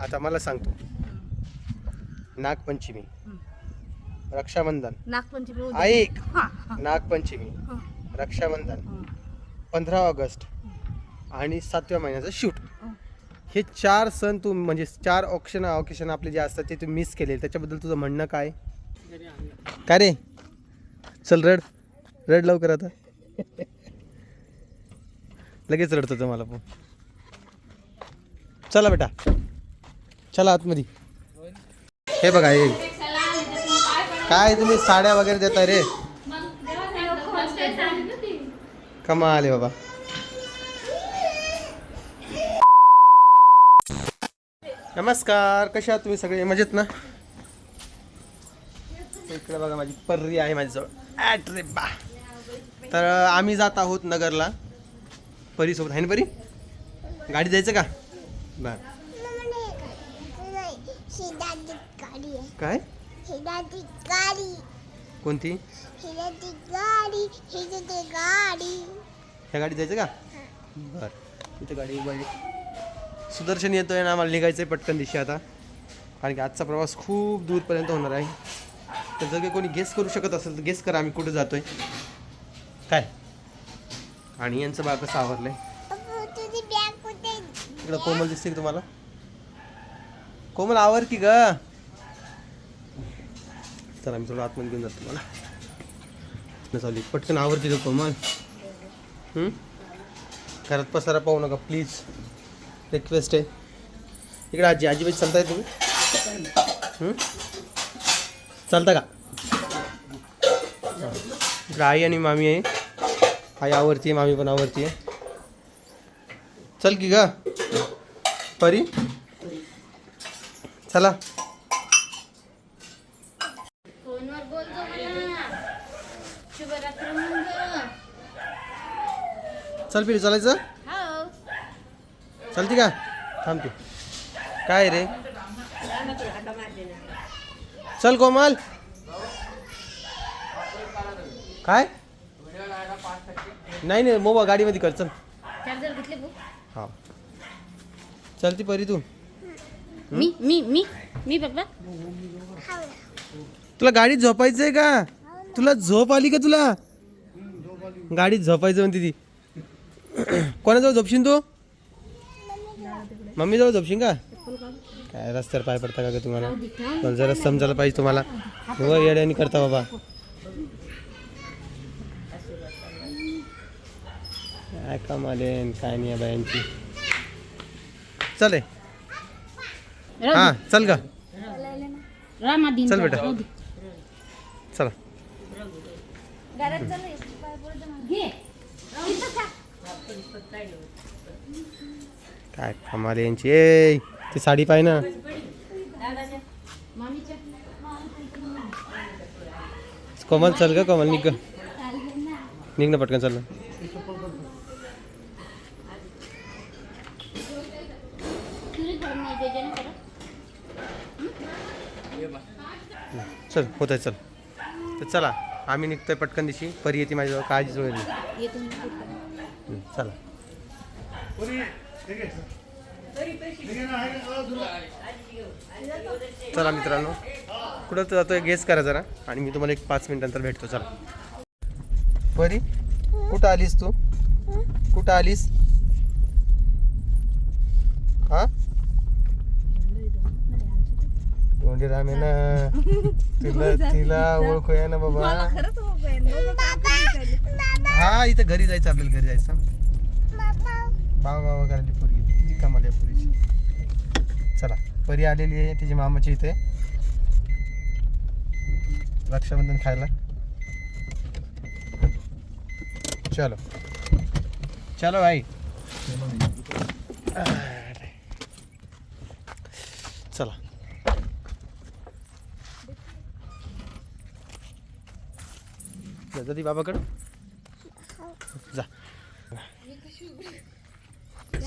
आता मला सांगतो. नागपंचमी. रक्षाबंधन. नागपंचमी. ऐक नागपंचमी. रक्षाबंधन. पंधरा ऑगस्ट. आणि सातव्या महिन्याचं शूट. हा. चार सण तू म्हणजे चार ऑप्शन ऑकेशन आपले जे असतात ते तू मिस केले. त्याच्याबद्दल तुझं म्हणणं काय? काय रे? चल रड. रड लवकर आता. लगेच रडतो तुम्हाला पण. चला बेटा. चला आतमध्ये. हे बघा हे. काय तुम्ही साड्या वगैरे देताय रे? कमा आले बाबा. नमस्कार कशा आहात तुम्ही सगळे? मजेत ना? इकडे बघा माझी पर्री आहे माझ्याजवळ. ॲट रे बा. तर आम्ही जात आहोत नगरला. परीसोबत आहे ना परी? गाडी जायचं का? बरं हिराची गाडी आहे काय? हिराची गाडी. कोणती? हिराची गाडी हिराची गाडी. ह्या गाडीत जायचं का? बर. इथं गाडी उभारली सुदर्शन येतोय ना आम्हाला निघायचं आहे पटकन दिशा आता. कारण की आजचा प्रवास खूप दूरपर्यंत होणार आहे. तर जर काही कोणी गेस करू शकत असेल तर गेस करा आम्ही कुठे जातोय. काय? आणि यांचं बा कसं बॅग कुठे इकडं कोमल दिसते का तुम्हाला? कोमल आवर की ग? चला आम्ही थोडं आतमध्ये घेऊन जातो तुम्हाला. चालू चालली पटकन आवरती देतो मग. घरात पसारा पाहू नका प्लीज रिक्वेस्ट आहे. इकडे आजी आजीबाई चालताय तुम्ही? चालता का? इकडे आई आणि मामी आहे. आई आवडती आहे मामी पण आवडती आहे. चल की ग. परी? चला फोनवर बोलतो मला शुभरात्र मंगळ चल पिढी चालायचं? चालती का? थांबते काय रे? चल कोमल. काय? नाही नाही मोबा गाडीमध्ये कर चल. हा चलती परी तू. मी मी मी मी पप्पा? तुला गाडीत झोपायचंय का? तुला झोप आली का तुला? गाडीत झोपायचं म्हणते ती. कोणाजवळ झोपशील तू? मम्मीजवळ झोपशील का? काय रस्त्यावर पाय पडता का ग तुम्हाला? पण जरा समजायला पाहिजे तुम्हाला. हो येड्यानी करता बाबा. काय कमाले न काय नाही बायांची. चल हा चल का चल बेटा. चला. घे. काय कमाल यांची. ए ती साडी पाय ना. मामीच्या कोमल चल ग कोमल निघ निघ ना पटकन चल ना. चल होत आहे चल. तर चला आम्ही निघतोय पटकन दिशी. परी येते माझ्याजवळ काळजीच वगैरे चला. चला मित्रांनो. कुठं तर जातोय गेस करा जरा. आणि मी तुम्हाला एक पाच मिनिटांतर भेटतो चला. परी कुठं आलीस तू? कुठं आलीस? हा? दोंडी रामे ना. तिला तिला ओळखू आहे ना. बाबा! हा इथं घरी जायचं आपल्याला घरी जायचं. बाबा बाबा करायली पोरगी किती कमाल आहे पोरीची. चला परी आलेली आहे तिची मामाची इथे. रक्षाबंधन खायला. चलो. चलो भाई चला. जदी बाबाकडं जा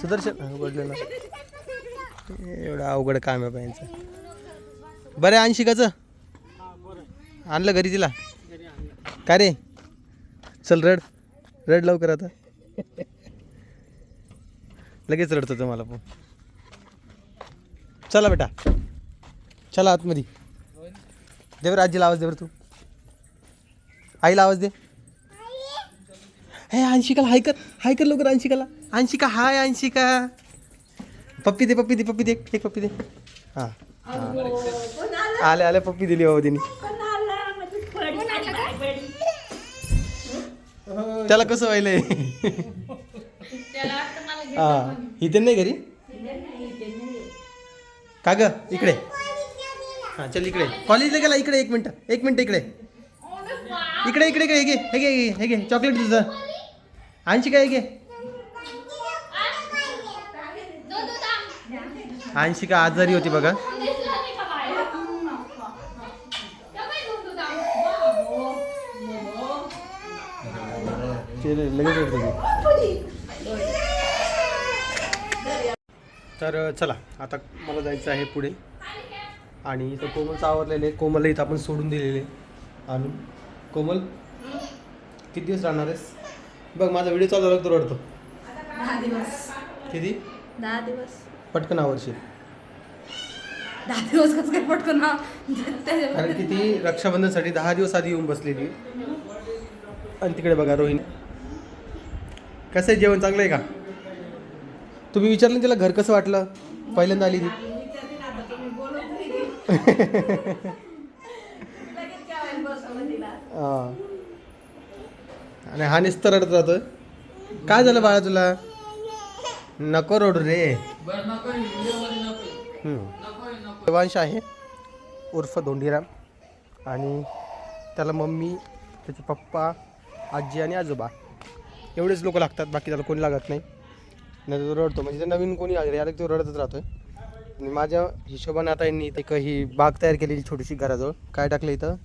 सुदर्शन हा, एवढा एवढं अवघड काम आहे बायांचं बरं आहे शिकाचं आणलं घरी तिला? काय रे? चल रड. रड लवकर आता. लगेच रडतो तुम्हाला पण. चला बेटा. चला आतमध्ये. देवर आजीला आवाज दे बरं तू. आईला आवाज दे. हे अंशिकाला हाय कर हाय कर लवकर अंशिकाला. अंशिका हाय अंशिका. पप्पी दे पप्पी दे पप्पी दे एक पप्पी दे. हां. आले आले पप्पी दिली बाबा तिने. त्याला कसं व्हायलंय? हा. इथे नाही घरी? का ग? इकडे. हा चल इकडे. कॉलेजला गेला इकडे एक मिनिट. एक मिनिट इकडे. इकडे इकडे इकडे हे घे हे घे हे घे. चॉकलेट तुझं. आणशी काय घे. आणशी का आजारी होती बघा. तर चला आता मला जायचं आहे पुढे. आणि इथं कोमलचं आवरलेलं आहे. कोमलला इथं आपण सोडून दिलेले आणून. कोमल किती दिवस राहणार आहेस? बघ माझा व्हिडिओ चालू झाला तर रडतो दहा दिवस. किती? दहा दिवस. पटकन आवरशील. दहा दिवस कसं काय पटकन ना कारण की ती रक्षाबंधनसाठी दहा दिवस आधी येऊन बसलेली. आणि तिकडे बघा रोहिणी. कसं आहे जेवण चांगलं आहे का? तुम्ही विचारलं तिला घर कसं वाटलं? पहिल्यांदा आली ती. हा. आणि हा नुसतं रडत राहतोय. काय झालं बाळा तुला? नको रडू रे. देवांश आहे. उर्फ धोंडीराम. आणि त्याला मम्मी त्याचे पप्पा आजी आणि आजोबा. एवढेच लोक लागतात बाकी त्याला कोणी लागत नाही. नाही तो रडतो. म्हणजे नवीन कोणी आले तो रडतच राहतोय. आणि माझ्या हिशोबाने आता यांनी एक ही बाग तयार केलेली छोटीशी घराजवळ. काय टाकलं इथं?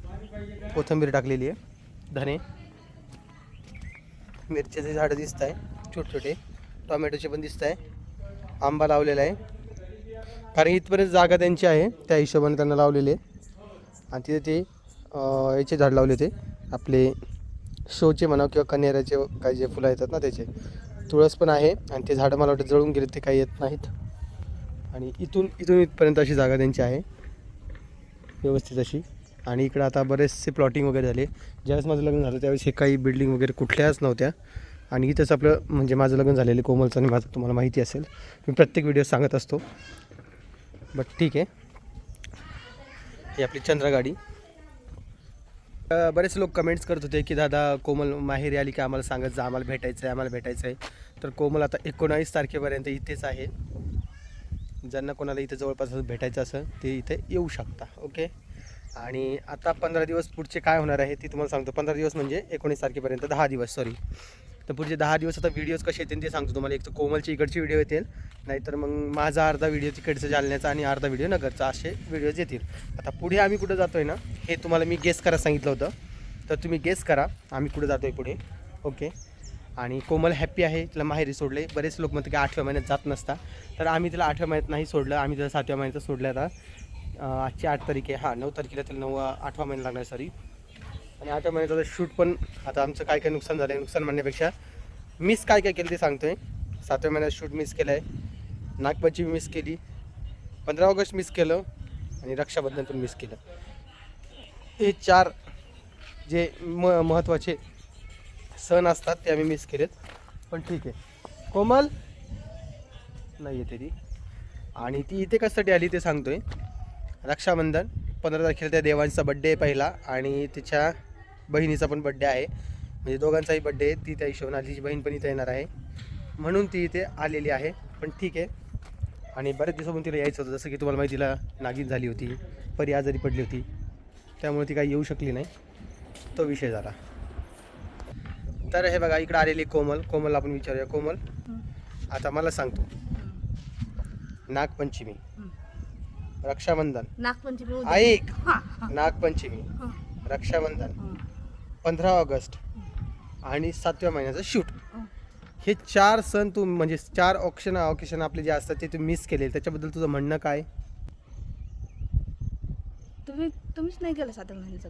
कोथिंबीर टाकलेली आहे. धने. मिरच्याचे झाडं दिसत आहे छोटे छोटे टोमॅटोचे पण दिसत आहे आंबा लावलेला आहे. कारण इथपर्यंत जागा त्यांची आहे त्या हिशोबाने त्यांना लावलेले आहे. आणि तिथे ते याचे झाड लावले होते. आपले शोचे म्हणा किंवा कन्हेराचे काही जे फुलं येतात ना त्याचे. तुळस पण आहे आणि ते झाडं मला वाटतं जळून गेले ते काही येत नाहीत. आणि इथून इथून इथपर्यंत अशी जागा त्यांची आहे. व्यवस्थित अशी. आणि इकडं आता बरेचसे प्लॉटिंग वगैरे झाले. ज्यावेळेस माझं लग्न झालं त्यावेळेस हे काही बिल्डिंग वगैरे कुठल्याच नव्हत्या. आणि इथंच आपलं म्हणजे माझं लग्न झालेलं कोमलचं आणि माझं तुम्हाला माहिती असेल. मी प्रत्येक व्हिडिओ सांगत असतो. बट ठीक आहे. ही आपली चंद्रा गाडी. बरेच लोक कमेंट्स करत होते की दादा कोमल माहेरी आली की? आम्हाला सांगत जा आम्हाला भेटायचं आहे आम्हाला भेटायचं आहे तर कोमल आता एकोणावीस तारखेपर्यंत इथेच आहे. ज्यांना कोणाला इथे जवळपास भेटायचं असं ते इथे येऊ शकता ओके आणि आता पंधरा दिवस पुढचे काय होणार आहे ते तुम्हाला सांगतो. पंधरा दिवस म्हणजे एकोणीस तारखेपर्यंत दहा दिवस सॉरी तर पुढचे दहा दिवस आता व्हिडिओज कसे येतील ते सांगतो तुम्हाला. एक तर कोमलची इकडचे व्हिडिओ येतील नाहीतर मग माझा अर्धा व्हिडिओ तिकडचं जालण्याचा आणि अर्धा व्हिडिओ नगरचा असे व्हिडिओज येतील. आता पुढे आम्ही कुठं जातो आहे ना हे तुम्हाला मी गेस करा सांगितलं होतं. तर तुम्ही गेस करा आम्ही कुठं जातो आहे पुढे. ओके आणि कोमल हॅप्पी आहे तिला माहेरी सोडले बरेच लोक म्हणतात की आठव्या महिन्यात जात नसता. तर आम्ही तिला आठव्या महिन्यात नाही सोडलं आम्ही तिला सातव्या महिन्यात सोडलं आता. आजची आठ तारीख आहे. हां नऊ तारखेला त्याला नऊ आठवा महिना लागणार सॉरी आणि आठव्या महिन्याचं शूट पण आता आमचं काय काय नुकसान झालं आहे नुकसान म्हणण्यापेक्षा मिस काय काय केलं ते सांगतो आहे सातव्या महिन्यात शूट मिस केलं आहे नागपंचमी मिस केली. पंधरा ऑगस्ट मिस केलं आणि रक्षाबंधन पण मिस केलं. हे चार जे म महत्त्वाचे सण असतात ते आम्ही मिस केलेत. पण ठीक आहे. कोमल? नाही येते ती आणि ती इथे कशासाठी आली ते सांगतोय. रक्षाबंधन पंधरा तारखेला त्या देवांचा बड्डे आहे पहिला आणि तिच्या बहिणीचा पण बड्डे आहे. म्हणजे दोघांचाही बड्डे आहे ती त्या हिशोबाने आली तिची बहीण पण इथे येणार आहे. म्हणून ती इथे आलेली आहे पण ठीक आहे. आणि बऱ्याच दिवसापासून तिला यायचं होतं जसं की तुम्हाला माहिती तिला नागिन झाली होती परी आजारी पडली होती. त्यामुळे ती काही येऊ शकली नाही. तो विषय झाला. तर हे बघा इकडे आलेली कोमल. कोमल आपण विचारूया. कोमल आता मला सांगतो नागपंचमी. रक्षाबंधन. नागपंचमी उद्या. ऐक हा, हा, नागपंचमी. हा, रक्षाबंधन. पंधरा ऑगस्ट. आणि सातव्या महिन्याचं शूट. हं. हे चार सण तू म्हणजे चार ऑप्शन ऑकेशन आपले जे असतात ते तू मिस केले. त्याच्याबद्दल तुझं म्हणणं काय? तुम्ही तुम्हीच नाही केलं सात महिन्याचं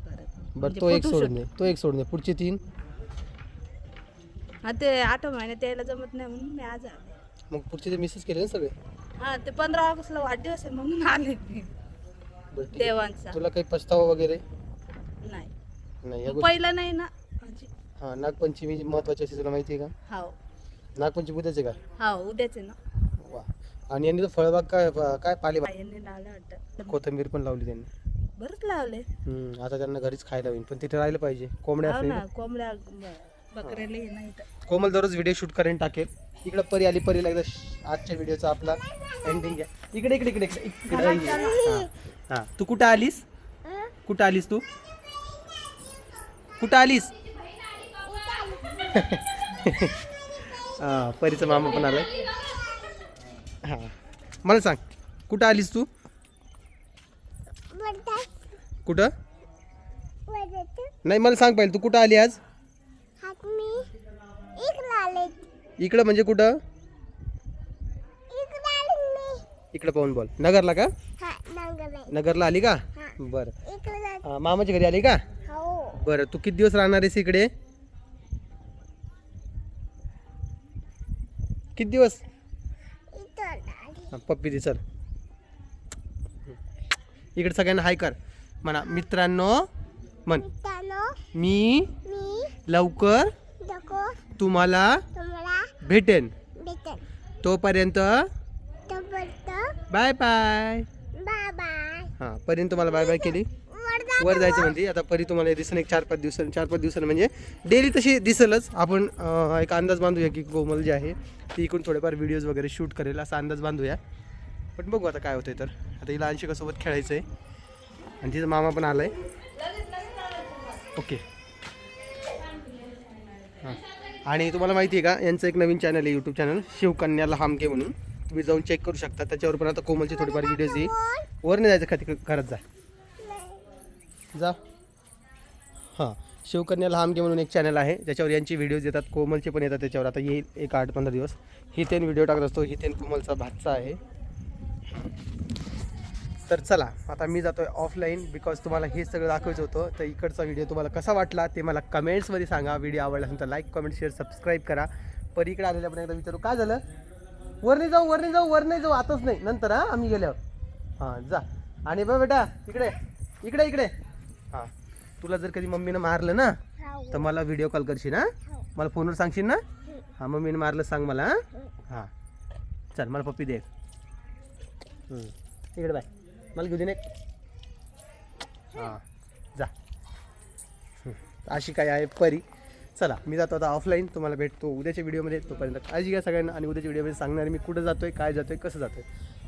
बरं तो एक सोडून दे. तो एक सोडून दे. पुढचे तीन? हा ते आठ महिन्यात यायला जमत नाही म्हणून मी आज आले. मग पुढचे ते मिसच केले ना सगळे? हा ते पंधरा ऑगस्टला वाढदिवस आहे म्हणून आले मी. बरं, ठीक आहे. देवांचा. तुला काही पस्तावा वगैरे? नाही. नाही या पहिलं नाही ना? म्हणजे हा नागपंचमी महत्वाची असते तुला माहिती आहे का? हाव नागपंचमी उद्याच आहे हाव उद्याच आहे ना. का वा. आणि यांनी तो फळबाग काय काय पालेभाज्या यांनी लावलं वाटतं कोथिंबीर पण लावली त्यांनी. बरंच लावले. हम्म, आता त्यांना घरीच खायला होईल पण तिथे राहिलं पाहिजे. कोंबड्या हाव ना कोंबड्या बकऱ्याला हे नाही तर. कोमल दररोज व्हिडिओ शूट करेन टाकेल. इकडं परी आली परीला एकदा आजच्या व्हिडिओचा आपला एंडिंग घ्या. इकडे इकडे इकडे इकडे. इकडे हा. हा. तू कुठं आलीस? कुठं आलीस तू? कुठं आलीस? हा परीचा मामा पण आलाय. हा. मला सांग कुठं आलीस तू? कुठं? नाही मला सांग पाहिजे तू कुठं आली आज? इकडं म्हणजे कुठं? इकडं पाहून बोल. नगरला का? हा नगरला. आली का? हा. बरं. मामाच्या घरी आली का? हो. बरं तू किती दिवस राहणार आहेस इकडे? किती दिवस? पप्पी दे चल. इकडे सगळ्यांना हाय कर. म्हणा मित्रांनो म्हण. मी लवकर तुम्हाला भेटेन. तोपर्यंत बाय बाय. हां पर्यंत तुम्हाला बाय बाय केली. वर जायचं म्हणते. आता परी तुम्हाला दिसेल एक चार पाच दिवसांनी. चार पाच दिवसांनी म्हणजे डेली तशी दिसेलच. आपण एक अंदाज बांधूया की कोमल जी आहे ती इकडून थोडेफार व्हिडिओज वगैरे शूट करेल असा अंदाज बांधूया. पण बघू आता काय होतंय तर. आता हिला अंशिकासोबत खेळायचं आहे आणि तिचा मामा पण आलाय. ओके. हां. आणि तुम्हाला माहिती आहे का यांचं एक नवीन चॅनल आहे यूट्यूब चॅनल शिवकन्या लहामके म्हणून. तुम्ही जाऊन चेक करू शकता. त्याच्यावर पण आता कोमलचे थोडेफार व्हिडिओज येईल वर नाही जायचं खाती घरात जा. जा. हां. शिवकन्या लहामके म्हणून एक चॅनल आहे. ज्याच्यावर यांची व्हिडिओज येतात कोमलचे पण येतात त्याच्यावर. आता येईल एक आठ पंधरा दिवस. हितेन व्हिडिओ टाकत असतो. हितेन कोमलचा भातचा आहे. तर चला आता मी जातोय ऑफलाईन बिकॉज तुम्हाला हे सगळं दाखवायचं होतं. तर इकडचा व्हिडिओ तुम्हाला कसा वाटला ते मला कमेंट्समध्ये सांगा. व्हिडिओ आवडला असेल तर लाईक कमेंट शेअर सबस्क्राईब करा. पर इकडे आलेल्या पण एकदा विचारू काय झालं? वर नाही जाऊ वर नाही जाऊ वर नाही जाऊ आताच नाही. नंतर हां? आम्ही गेल्यावर. हां जा. आणि बघ बेटा इकडे इकडे इकडे. हां. तुला जर कधी मम्मीनं मारलं ना हो. तर मला व्हिडिओ कॉल करशील ना मला फोनवर सांगशील ना? हां. मम्मीनं मारलं सांग मला हां? हां. चल मला पप्पी दे. इकडे बाय. मला घेऊ दे ना एक. हां. जा. अशी काय आहे परी. चला मी जातो आता ऑफलाईन तुम्हाला भेटतो उद्याच्या व्हिडिओमध्ये तोपर्यंत काळजी घ्या सगळ्यांना आणि उद्याच्या व्हिडिओमध्ये सांगणार मी कुठं जातोय काय जातोय कसं जातोय.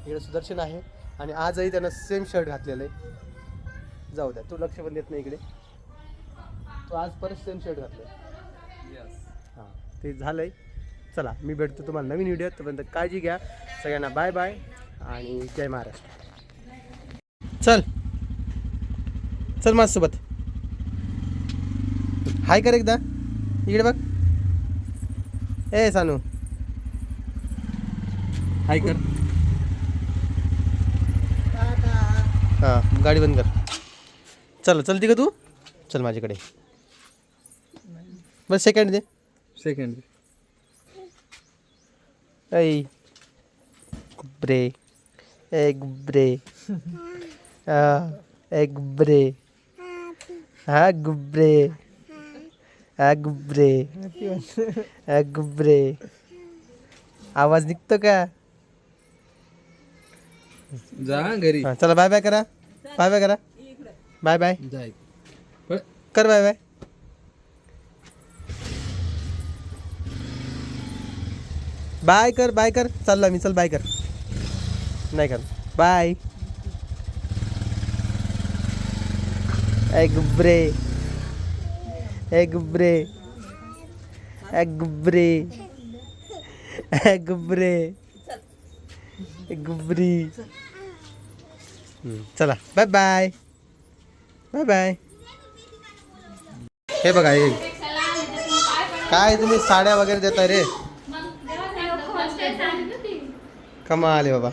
इकडे सुदर्शन आहे आणि आजही त्यानं सेम शर्ट घातलेलं आहे. जाऊ द्या तू लक्ष पण देत नाही इकडे. तो आज परत सेम शर्ट घातलं हां ते झालंय. चला मी भेटतो तुम्हाला नवीन व्हिडिओ तोपर्यंत काळजी घ्या. सगळ्यांना बाय बाय आणि जय महाराष्ट्र. चल. चल माझ्यासोबत. हाय कर एकदा. इकडे बघ. ए सानू. हाय कर. हां गाडी बंद कर. चल चलती का तू? चल माझ्याकडे. बस सेकंड दे. सेकंड ऐ गुब्रे. ए गुब्रे. ए गुब्रे हा गुब्रे हा गुब्रे हा गुब्रे आवाज निघतो का? जा घरी. हा, चला बाय बाय करा. बाय बाय करा बाय बाय जाय कर बाय बाय बाय कर बाय कर. चाललो मी चल बाय कर. नाही कर बाय गुब्रे ए गुब्रे ए गुब्रे ए गुब्रे ए गुब्री चला बाय बाय बाय बाय हे बघा हे. काय तुम्ही साड्या वगैरे देताय रे? कमाल आहे बाबा.